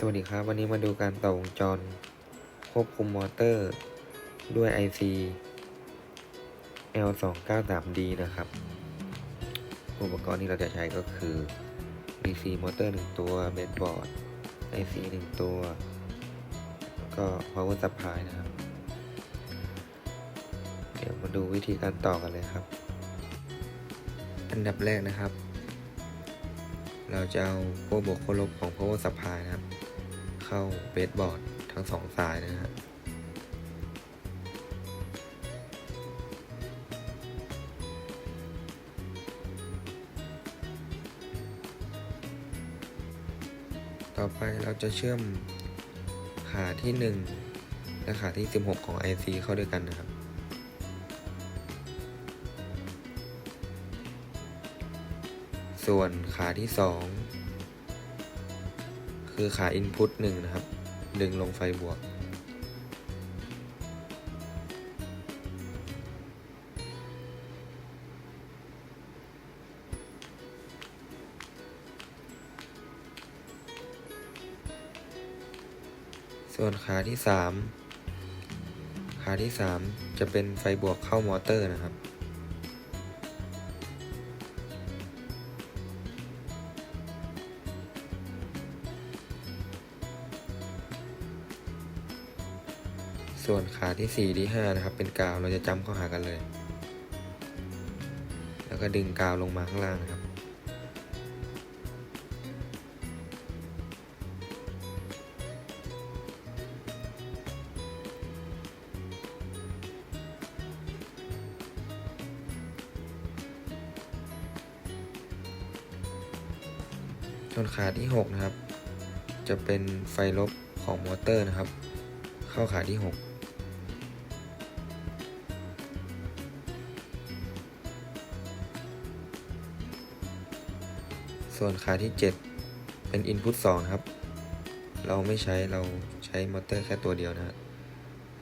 สวัสดีครับ วันนี้มาดูการต่อวงจร ควบคุมมอเตอร์ด้วย IC L293D นะครับ อุปกรณ์ที่เราจะใช้ก็คือ DC มอเตอร์ 1 ตัวเบสบอร์ด IC 1 ตัวแล้วก็ power supply นะครับ เดี๋ยวมาดูวิธีการต่อกันเลยครับ อันดับแรกนะครับ เราจะเอาขั้วบวกขั้วลบของ power supply นะครับ เข้าเบสบอร์ดทั้งสองสายนะฮะต่อไปเราจะเชื่อมขาที่ 1 และขาที่ 16 ของ IC เข้าด้วยกันนะครับ ส่วนขาที่ 2 คือขา Input 1 นะครับ ดึงลงไฟบวก ส่วนขาที่ 3 ขาที่ 3 จะเป็นไฟบวกเข้ามอเตอร์นะครับ ส่วนขาที่ 4 ที่ 5 นะครับ เป็นกาวเราจะจำเข้าหากันเลย แล้วก็ดึงกาวลงมาข้างล่างนะครับ ส่วนขาที่ 6 นะครับ จะเป็นไฟลบของมอเตอร์นะครับ เข้าขาที่ 6 ส่วนขาที่ 7 เป็น Input 2 ครับ เราไม่ใช้เราใช้มอเตอร์แค่ตัวเดียวนะฮะ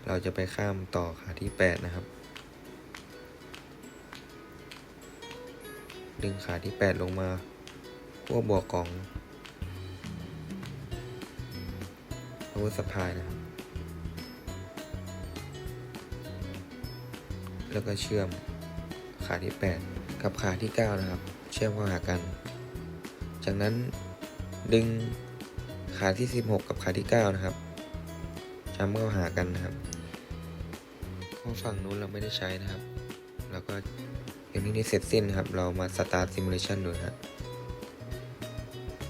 เราจะไปข้ามต่อขาที่ 8 นะครับ ดึงขาที่ 8 ลงมาขั้วบวกของ power supply นะครับ แล้วก็เชื่อมขาที่ 8 กับขาที่ 9 นะครับ เชื่อมเข้าหากัน จากนั้นดึงขาที่ 16 กับขาที่ 9 นะครับจำเข้าหากันนะครับเพราะฝั่งนู้นเราไม่ได้ใช้นะครับ แล้วก็อย่างนี้นี่เสร็จสิ้นนะครับ เรามาสตาร์ทซิมูเลชันดูนะฮะ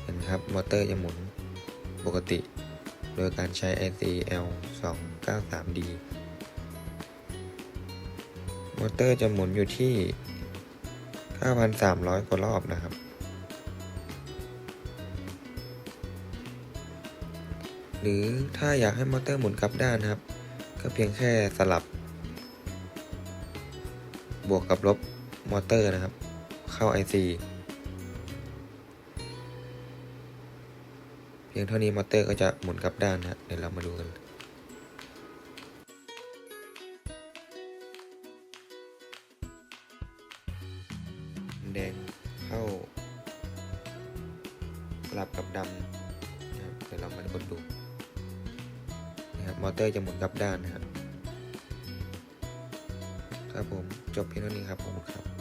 เห็นไหมครับ มอเตอร์จะหมุนปกติ โดยการใช้ ICL 293D มอเตอร์จะหมุนอยู่ที่ 9,300 กว่ารอบนะครับ หรือถ้าอยากให้มอเตอร์หมุนกลับด้านนะครับ ก็เพียงแค่สลับบวกกับลบมอเตอร์นะครับ เข้า IC เพียงเท่านี้มอเตอร์ก็จะหมุนกลับด้านนะฮะเดี๋ยวเรามาดูกันแดงเข้าสลับกับดำนะครับเดี๋ยวเรามากดดู นะครับมอเตอร์จะหมุนกลับด้านนะครับครับผมจบเพียงเท่านี้ครับผมครับ